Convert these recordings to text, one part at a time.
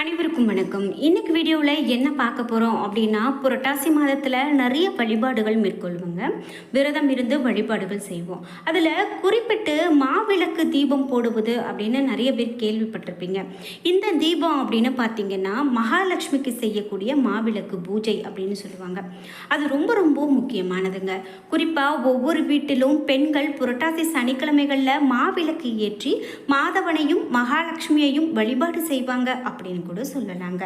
அனைவருக்கும் வணக்கம். இன்னைக்கு வீடியோவில் என்ன பார்க்க போகிறோம் அப்படின்னா புரட்டாசி மாதத்தில் நிறைய வழிபாடுகள் மேற்கொள்வாங்க. விரதம் இருந்து வழிபாடுகள் செய்வோம். அதில் குறிப்பிட்டு மாவிளக்கு தீபம் போடுவது அப்படின்னு நிறைய பேர் கேள்விப்பட்டிருப்பீங்க. இந்த தீபம் அப்படின்னு பார்த்தீங்கன்னா மகாலட்சுமிக்கு செய்யக்கூடிய மாவிளக்கு பூஜை அப்படின்னு சொல்லுவாங்க. அது ரொம்ப ரொம்ப முக்கியமானதுங்க. குறிப்பாக ஒவ்வொரு வீட்டிலும் பெண்கள் புரட்டாசி சனிக்கிழமைகளில் மாவிளக்கு ஏற்றி மாதவனையும் மகாலட்சுமியையும் வழிபாடு செய்வாங்க அப்படின்னு கூட சொல்லலாங்க.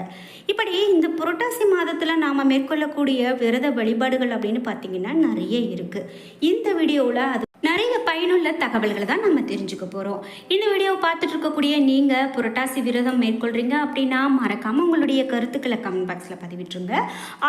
இப்படி இந்த புரட்டாசி மாதத்தில் நாம் மேற்கொள்ளக்கூடிய விரத வழிபாடுகள் அப்படின்னு பார்த்தீங்கன்னா நிறைய இருக்குது இந்த வீடியோவில் அது நிறைய பயனுள்ள தகவல்களை தான் நம்ம தெரிஞ்சுக்க போகிறோம் இந்த வீடியோவை பார்த்துட்டு இருக்கக்கூடிய நீங்கள் புரட்டாசி விரதம் மேற்கொள்கிறீங்க அப்படின்னா மறக்காமல் உங்களுடைய கருத்துக்களை கமெண்ட் பாக்ஸில் பதிவிட்டுருங்க.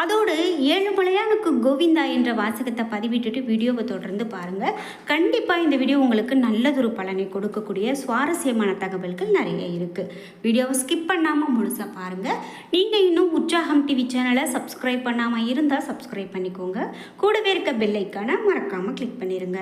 அதோடு ஏழுமலையானுக்கு கோவிந்தா என்ற வாசகத்தை பதிவிட்டுட்டு வீடியோவை தொடர்ந்து பாருங்கள் கண்டிப்பாக இந்த வீடியோ உங்களுக்கு நல்லதொரு பலனை கொடுக்கக்கூடிய சுவாரஸ்யமான தகவல்கள் நிறைய இருக்குது வீடியோவை ஸ்கிப் பண்ணாமல் முழுசாக பாருங்கள் நீங்கள் இன்னும் உற்சாகம் டிவி சேனலை சப்ஸ்கிரைப் பண்ணாமல் இருந்தால் சப்ஸ்கிரைப் பண்ணிக்கோங்க. கூடவே இருக்க பெல்லைக்கான மறக்காமல் கிளிக் பண்ணிடுங்க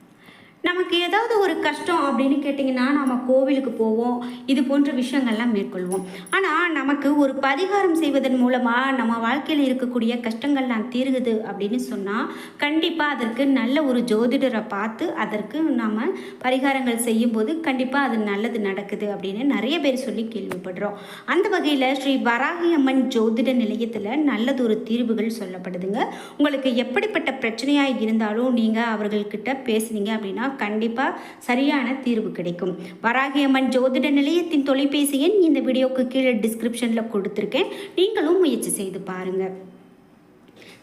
நமக்கு ஏதாவது ஒரு கஷ்டம் அப்படின்னு கேட்டிங்கன்னா நம்ம கோவிலுக்கு போவோம். இது போன்ற விஷயங்கள்லாம் மேற்கொள்வோம். ஆனால் நமக்கு ஒரு பரிகாரம் செய்வதன் மூலமாக நம்ம வாழ்க்கையில் இருக்கக்கூடிய கஷ்டங்கள்லாம் தீருகுது அப்படின்னு சொன்னால் கண்டிப்பாக அதற்கு நல்ல ஒரு ஜோதிடரை பார்த்து அதற்கு நம்ம பரிகாரங்கள் செய்யும்போது கண்டிப்பாக அது நல்லது நடக்குது அப்படின்னு நிறைய பேர் சொல்லி கேள்விப்படுறோம். அந்த வகையில் ஸ்ரீ வராகி அம்மன் ஜோதிட நிலையத்தில் நல்லதொரு தீர்வுகள் சொல்லப்படுதுங்க. உங்களுக்கு எப்படிப்பட்ட பிரச்சனையாக இருந்தாலும் நீங்கள் அவர்கள்கிட்ட பேசுனீங்க அப்படின்னா கண்டிப்பாக சரியான தீர்வு கிடைக்கும். வராகியம்மன் ஜோதிட நிலையத்தின் தொலைபேசி எண் இந்த வீடியோக்கு கீழே டிஸ்கிரிப்ஷனில் கொடுத்துருக்கேன். நீங்களும் முயற்சி செய்து பாருங்கள்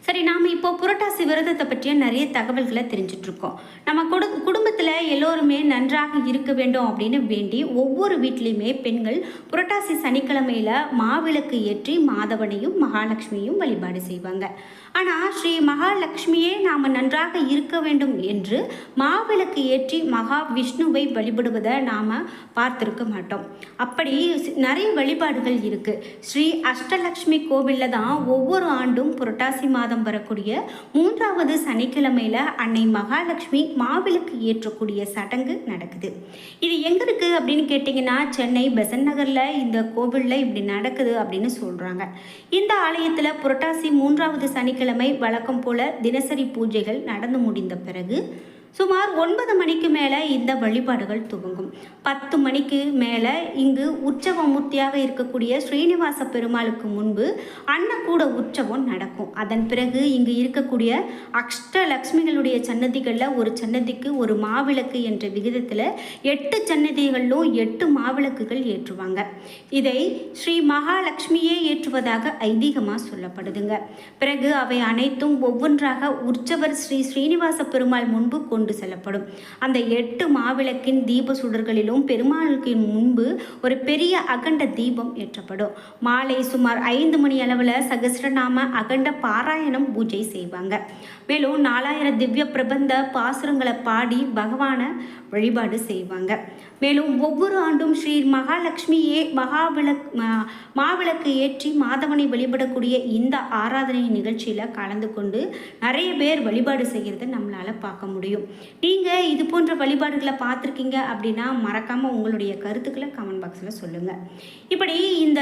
சரி நாம் இப்போ புரட்டாசி விரதத்தை பற்றிய நிறைய தகவல்களை தெரிஞ்சிட்ருக்கோம் நம்ம கொடு குடும்பத்தில் எல்லோருமே நன்றாக இருக்க வேண்டும் அப்படின்னு வேண்டி ஒவ்வொரு வீட்லேயுமே பெண்கள் புரட்டாசி சனிக்கிழமையில் மாவிளக்கு ஏற்றி மாதவனையும் மகாலட்சுமியும் வழிபாடு செய்வாங்க. ஆனால் ஸ்ரீ மகாலட்சுமியே நாம் நன்றாக இருக்க வேண்டும் என்று மாவிளக்கு ஏற்றி மகா விஷ்ணுவை வழிபடுவதை நாம் பார்த்துருக்க மாட்டோம். அப்படி நிறைய வழிபாடுகள் இருக்குது ஸ்ரீ அஷ்டலக்ஷ்மி கோவிலில் தான் ஒவ்வொரு ஆண்டும் புரட்டாசி மாதம் வரக்கூடிய மூன்றாவது சனிக்கிழமையில் அன்னை மகாலட்சுமி மாவிளக்கு ஏற்றக்கூடிய சடங்கு நடக்குது. இது எங்கே இருக்குது அப்படின்னு கேட்டிங்கன்னா சென்னை பெசன் நகரில் இந்த கோவிலில் இப்படி நடக்குது அப்படின்னு சொல்கிறாங்க இந்த ஆலயத்தில் புரட்டாசி மூன்றாவது சனி சனிக்கிழமை வழக்கம் போல தினசரி பூஜைகள் நடந்து முடிந்த பிறகு சுமார் ஒன்பது மணிக்கு மேலே இந்த வழிபாடுகள் துவங்கும். பத்து மணிக்கு மேலே இங்கு உற்சவ மூர்த்தியாக இருக்கக்கூடிய ஸ்ரீனிவாச பெருமாளுக்கு முன்பு அன்னக்கூட உற்சவம் நடக்கும். அதன் பிறகு இங்கு இருக்கக்கூடிய அஷ்டலக்ஷ்மிகளுடைய சன்னதிகளில் ஒரு சன்னதிக்கு ஒரு மாவிளக்கு என்ற விகிதத்தில் எட்டு சன்னதிகளிலும் எட்டு மாவிளக்குகள் ஏற்றுவாங்க. இதை ஸ்ரீ மகாலட்சுமியே ஏற்றுவதாக ஐதீகமாக சொல்லப்படுதுங்க. பிறகு அவை அனைத்தும் ஒவ்வொன்றாக உற்சவர் ஸ்ரீ ஸ்ரீனிவாச பெருமாள் முன்பு கொண்டு கொண்டு செல்லப்படும். அந்த எட்டு மாவிளக்கின் தீப சுடர்களிலும் பெருமாளுக்கு முன்பு ஒரு பெரிய அகண்ட தீபம் ஏற்றப்படும். மாலை சுமார் ஐந்து மணி அளவில் சகசிரநாம அகண்ட பாராயணம் பூஜை செய்வாங்க. மேலும் நாலாயிரம் திவ்ய பிரபந்த பாசுரங்களை பாடி பகவானை வழிபாடு செய்வாங்க. மேலும் ஒவ்வொரு ஆண்டும் ஸ்ரீ மகாலட்சுமியே மகாவிளக் மா- மாவிளக்கு ஏற்றி மாதவனை வழிபடக்கூடிய இந்த ஆராதனை நிகழ்ச்சியில் கலந்து கொண்டு நிறைய பேர் வழிபாடு செய்கிறத நம்மளால் பார்க்க முடியும். நீங்கள் இது போன்ற வழிபாடுகளை பார்த்துருக்கீங்க அப்படின்னா மறக்காமல் உங்களுடைய கருத்துக்களை கமெண்ட் பாக்ஸில் சொல்லுங்கள் இப்படி இந்த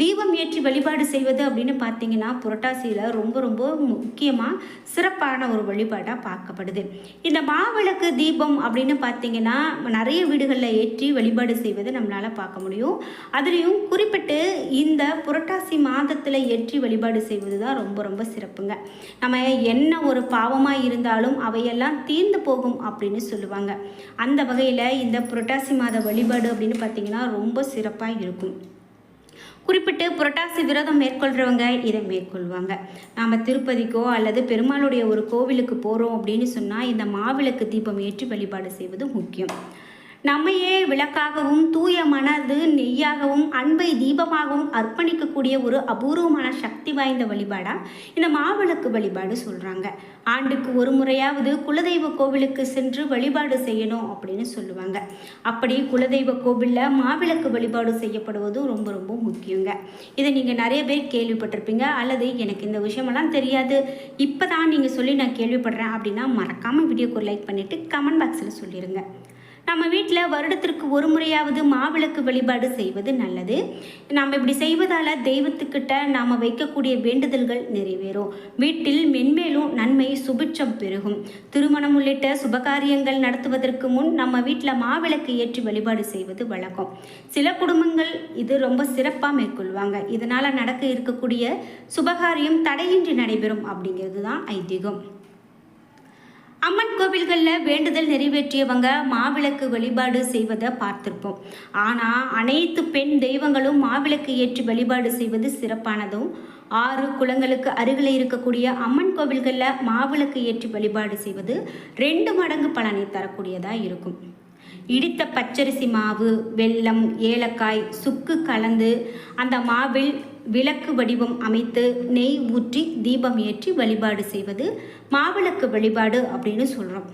தீபம் ஏற்றி வழிபாடு செய்வது அப்படின்னு பார்த்தீங்கன்னா புரட்டாசியில் ரொம்ப ரொம்ப முக்கியமாக சிறப்பான ஒரு வழிபாடாக பார்க்கப்படுது. இந்த மாவிளக்கு தீபம் அப்படின்னு பார்த்தீங்கன்னா நிறைய வீடுகளில் ஏற்றி வழிபாடு செய்வது நம்மளால் பார்க்க முடியும். அதுலேயும் குறிப்பிட்டு இந்த புரட்டாசி மாதத்தில் ஏற்றி வழிபாடு செய்வது தான் ரொம்ப ரொம்ப சிறப்புங்க. நம்ம என்ன ஒரு பாவமாக இருந்தாலும் அவையெல்லாம் தீர்ந்து போகும் அப்படின்னு சொல்லுவாங்க. அந்த வகையில் இந்த புரட்டாசி மாத வழிபாடு அப்படின்னு பார்த்தீங்கன்னா ரொம்ப சிறப்பாக இருக்கும். குறிப்பிட்டு புரட்டாசி விரதம் மேற்கொள்கிறவங்க இதை மேற்கொள்வாங்க. நாம் திருப்பதிக்கோ அல்லது பெருமாளுடைய ஒரு கோவிலுக்கு போகிறோம் அப்படின்னு சொன்னால் இந்த மாவிளக்கு தீபம் ஏற்றி வழிபாடு செய்வது முக்கியம். நம்மையே விளக்காகவும் தூய மனது நெய்யாகவும் அன்பை தீபமாகவும் அர்ப்பணிக்கக்கூடிய ஒரு அபூர்வமான சக்தி வாய்ந்த வழிபாடா இந்த மாவிளக்கு வழிபாடு சொல்கிறாங்க ஆண்டுக்கு ஒரு முறையாவது குலதெய்வ கோவிலுக்கு சென்று வழிபாடு செய்யணும் அப்படின்னு சொல்லுவாங்க. அப்படி குலதெய்வ கோவிலில் மாவிளக்கு வழிபாடு செய்யப்படுவதும் ரொம்ப ரொம்ப முக்கியங்க. இதை நீங்கள் நிறைய பேர் கேள்விப்பட்டிருப்பீங்க அல்லது எனக்கு இந்த விஷயமெல்லாம் தெரியாது. இப்போ தான் நீங்கள் சொல்லி நான் கேள்விப்படுறேன் அப்படின்னா மறக்காமல் வீடியோக்கு லைக் பண்ணிவிட்டு கமெண்ட் பாக்ஸில் சொல்லிடுங்க நம்ம வீட்டில் வருடத்திற்கு ஒரு முறையாவது மாவிளக்கு வழிபாடு செய்வது நல்லது. நாம் இப்படி செய்வதால் தெய்வத்துக்கிட்ட நாம் வைக்கக்கூடிய வேண்டுதல்கள் நிறைவேறும். வீட்டில் மென்மேலும் நன்மை சுபிட்சம் பெருகும். திருமணம் உள்ளிட்ட சுபகாரியங்கள் நடத்துவதற்கு முன் நம்ம வீட்டில் மாவிளக்கு ஏற்றி வழிபாடு செய்வது வழக்கம். சில குடும்பங்கள் இது ரொம்ப சிறப்பாக மேற்கொள்வாங்க. இதனால் நடக்க இருக்கக்கூடிய சுபகாரியம் தடையின்றி நடைபெறும் அப்படிங்கிறது தான் ஐதீகம். அம்மன் கோவில்களில் வேண்டுதல் நிறைவேற்றியவங்க மாவிளக்கு வழிபாடு செய்வதை பார்த்துருப்போம். ஆனால் அனைத்து பெண் தெய்வங்களும் மாவிளக்கு ஏற்றி வழிபாடு செய்வது சிறப்பானதும் ஆறு குளங்களுக்கு அருகில் இருக்கக்கூடிய அம்மன் கோவில்களில் மாவிளக்கு ஏற்றி வழிபாடு செய்வது ரெண்டு மடங்கு பலனை தரக்கூடியதாக இருக்கும். இடித்த பச்சரிசி மாவு வெல்லம் ஏலக்காய் சுக்கு கலந்து அந்த மாவில் விளக்கு வடிவம் அமைத்து நெய் ஊற்றி தீபம் ஏற்றி வழிபாடு செய்வது மாவிளக்கு வழிபாடு அப்படின்னு சொல்கிறோம்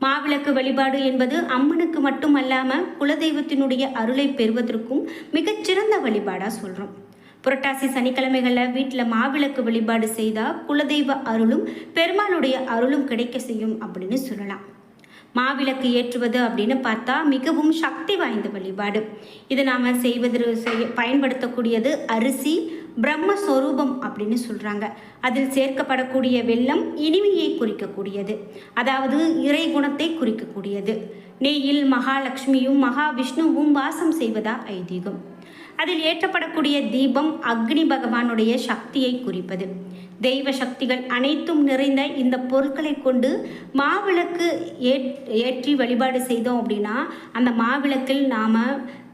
மாவிளக்கு வழிபாடு என்பது அம்மனுக்கு மட்டும் அல்லாமல் குலதெய்வத்தினுடைய அருளை பெறுவதற்கும் மிகச்சிறந்த வழிபாடாக சொல்கிறோம் புரட்டாசி சனிக்கிழமைகளில் வீட்டில் மாவிளக்கு வழிபாடு செய்தால் குலதெய்வ அருளும் பெருமாளுடைய அருளும் கிடைக்க செய்யும் அப்படின்னு சொல்லலாம். மாவிளக்கு ஏற்றுவது அப்படின்னு பார்த்தா மிகவும் சக்தி வாய்ந்த வழிபாடு. இது நாம் செய்வது செய்ய பயன்படுத்தக்கூடியது அரிசி பிரம்மஸ்வரூபம் அப்படின்னு சொல்கிறாங்க அதில் சேர்க்கப்படக்கூடிய வெள்ளம் இனிமையை குறிக்கக்கூடியது. அதாவது இறை குணத்தை குறிக்கக்கூடியது. நெய்யில் மகாலட்சுமியும் மகாவிஷ்ணுவும் வாசம் செய்வதா ஐதீகம். அதில் ஏற்றப்படக்கூடிய தீபம் அக்னி பகவானுடைய சக்தியை குறிப்பது. தெய்வ சக்திகள் அனைத்தும் நிறைந்த இந்த பொருட்களை கொண்டு மாவிளக்கு ஏற்றி வழிபாடு செய்தோம் அப்படின்னா அந்த மாவிளக்கில் நாம்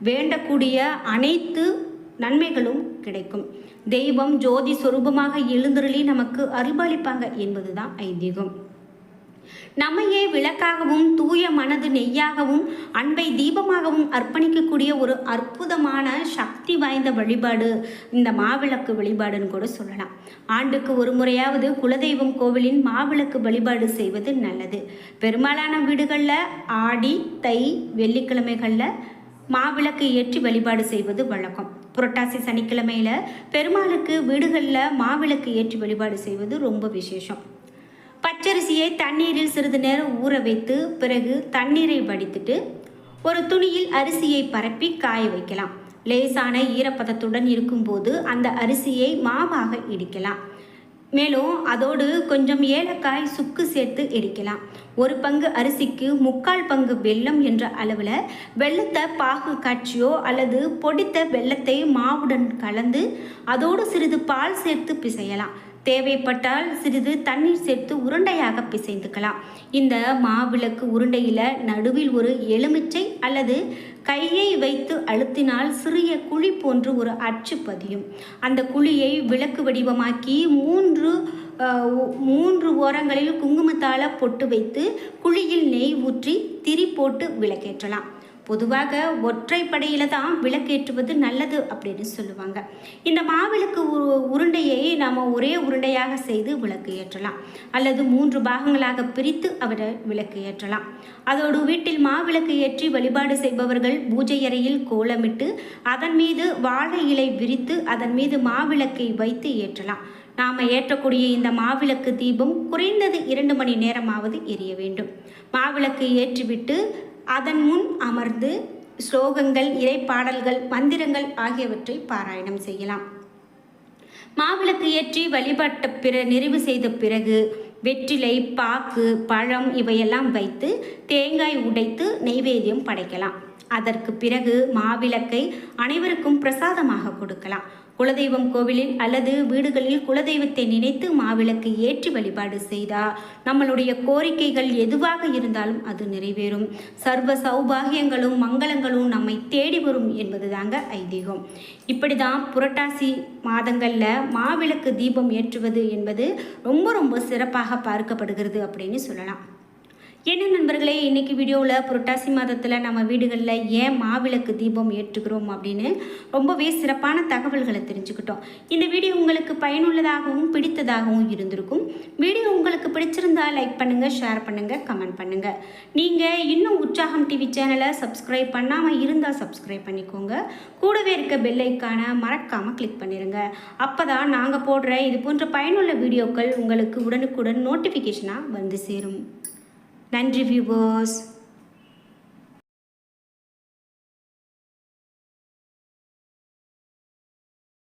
வேண்டக்கூடிய அனைத்து நன்மைகளும் கிடைக்கும். தெய்வம் ஜோதி சொரூபமாக எழுந்தருளி நமக்கு அருள்பாலிப்பாங்க என்பதுதான் ஐதீகம். நம்மையே விளக்காகவும் தூய மனது நெய்யாகவும் அன்பை தீபமாகவும் அர்ப்பணிக்கக்கூடிய ஒரு அற்புதமான சக்தி வாய்ந்த வழிபாடு இந்த மாவிளக்கு வழிபாடுன்னு கூட சொல்லலாம். ஆண்டுக்கு ஒரு முறையாவது குலதெய்வம் கோவிலின் மாவிளக்கு வழிபாடு செய்வது நல்லது. பெரும்பாலான வீடுகளில் ஆடி தை வெள்ளிக்கிழமைகளில் மாவிளக்கு ஏற்றி வழிபாடு செய்வது வழக்கம். புரட்டாசி சனிக்கிழமையில் பெருமாளுக்கு வீடுகளில் மாவிளக்கு ஏற்றி வழிபாடு செய்வது ரொம்ப விசேஷம். பச்சரிசியை தண்ணீரில் சிறிது நேரம் ஊற வைத்து பிறகு தண்ணீரை வடித்துட்டு ஒரு துணியில் அரிசியை பரப்பி காய வைக்கலாம். லேசான ஈரப்பதத்துடன் இருக்கும்போது அந்த அரிசியை மாவாக இடிக்கலாம். மேலும் அதோடு கொஞ்சம் ஏலக்காய் சுக்கு சேர்த்து இடிக்கலாம். ஒரு பங்கு அரிசிக்கு முக்கால் பங்கு வெல்லம் என்ற அளவில் வெள்ளத்தை பாகு காய்ச்சியோ அல்லது பொடித்த வெள்ளத்தை மாவுடன் கலந்து அதோடு சிறிது பால் சேர்த்து பிசையலாம். தேவைப்பட்டால் சிறிது தண்ணீர் சேர்த்து உருண்டையாக பிசைந்துக்கலாம். இந்த மாவிளக்கு உருண்டையில் நடுவில் ஒரு எலுமிச்சை அல்லது கையை வைத்து அழுத்தினால் சிறிய குழி போன்று ஒரு அச்சு பதியும். அந்த குழியை விளக்கு வடிவமாக்கி மூன்று மூன்று ஓரங்களில் குங்குமத்தால் பொட்டு வைத்து குழியில் நெய் ஊற்றி திரி போட்டு விளக்கேற்றலாம். பொதுவாக ஒற்றைப்படையில் தான் விளக்கேற்றுவது நல்லது அப்படின்னு சொல்லுவாங்க. இந்த மாவிளக்கு உருண்டையை நாம் ஒரே உருண்டையாக செய்து விளக்கு ஏற்றலாம். அல்லது மூன்று பாகங்களாக பிரித்து அவரை விளக்கு ஏற்றலாம். அதோடு வீட்டில் மாவிளக்கு ஏற்றி வழிபாடு செய்பவர்கள் பூஜை அறையில் கோலமிட்டு அதன் மீது வாழை இலை விரித்து அதன் மீது மாவிளக்கை வைத்து ஏற்றலாம். நாம் ஏற்றக்கூடிய இந்த மாவிளக்கு தீபம் குறைந்தது இரண்டு மணி நேரமாவது எரிய வேண்டும். மாவிளக்கு ஏற்றிவிட்டு அதன் முன் அமர்ந்து ஸ்லோகங்கள் இறைப்பாடல்கள் மந்திரங்கள் ஆகியவற்றை பாராயணம் செய்யலாம். மாவிளக்கு ஏற்றி வழிபட்ட பிற நிறைவு செய்த பிறகு வெற்றிலை பாக்கு பழம் இவையெல்லாம் வைத்து தேங்காய் உடைத்து நெய்வேதியம் படைக்கலாம். அதற்கு பிறகு மாவிளக்கை அனைவருக்கும் பிரசாதமாக கொடுக்கலாம். குலதெய்வம் கோவிலில் அல்லது வீடுகளில் குலதெய்வத்தை நினைத்து மாவிளக்கு ஏற்றி வழிபாடு செய்தால் நம்மளுடைய கோரிக்கைகள் எதுவாக இருந்தாலும் அது நிறைவேறும். சர்வ சௌபாகியங்களும் மங்களங்களும் நம்மை தேடி வரும் என்பது தாங்க ஐதீகம். இப்படி தான் புரட்டாசி மாதங்களில் மாவிளக்கு தீபம் ஏற்றுவது என்பது ரொம்ப ரொம்ப சிறப்பாக பார்க்கப்படுகிறது அப்படின்னு சொல்லலாம். என்ன நண்பர்களே இன்றைக்கி வீடியோவில் புரட்டாசி மாதத்தில் நம்ம வீடுகளில் ஏன் மாவிளக்கு தீபம் ஏற்றுக்கிறோம் அப்படின்னு ரொம்பவே சிறப்பான தகவல்களை தெரிஞ்சுக்கிட்டோம். இந்த வீடியோ உங்களுக்கு பயனுள்ளதாகவும் பிடித்ததாகவும் இருந்திருக்கும். வீடியோ உங்களுக்கு பிடிச்சிருந்தா லைக் பண்ணுங்கள் ஷேர் பண்ணுங்கள் கமெண்ட் பண்ணுங்கள் நீங்கள் இன்னும் உற்சாகம் டிவி சேனலை சப்ஸ்கிரைப் பண்ணாமல் இருந்தால் சப்ஸ்கிரைப் பண்ணிக்கோங்க. கூடவே இருக்க பெல்லைக்கான மறக்காமல் கிளிக் பண்ணிடுங்க அப்போ தான் நாங்கள் போடுற இது போன்ற பயனுள்ள வீடியோக்கள் உங்களுக்கு உடனுக்குடன் நோட்டிஃபிகேஷனாக வந்து சேரும். நன்றி வியூவர்ஸ்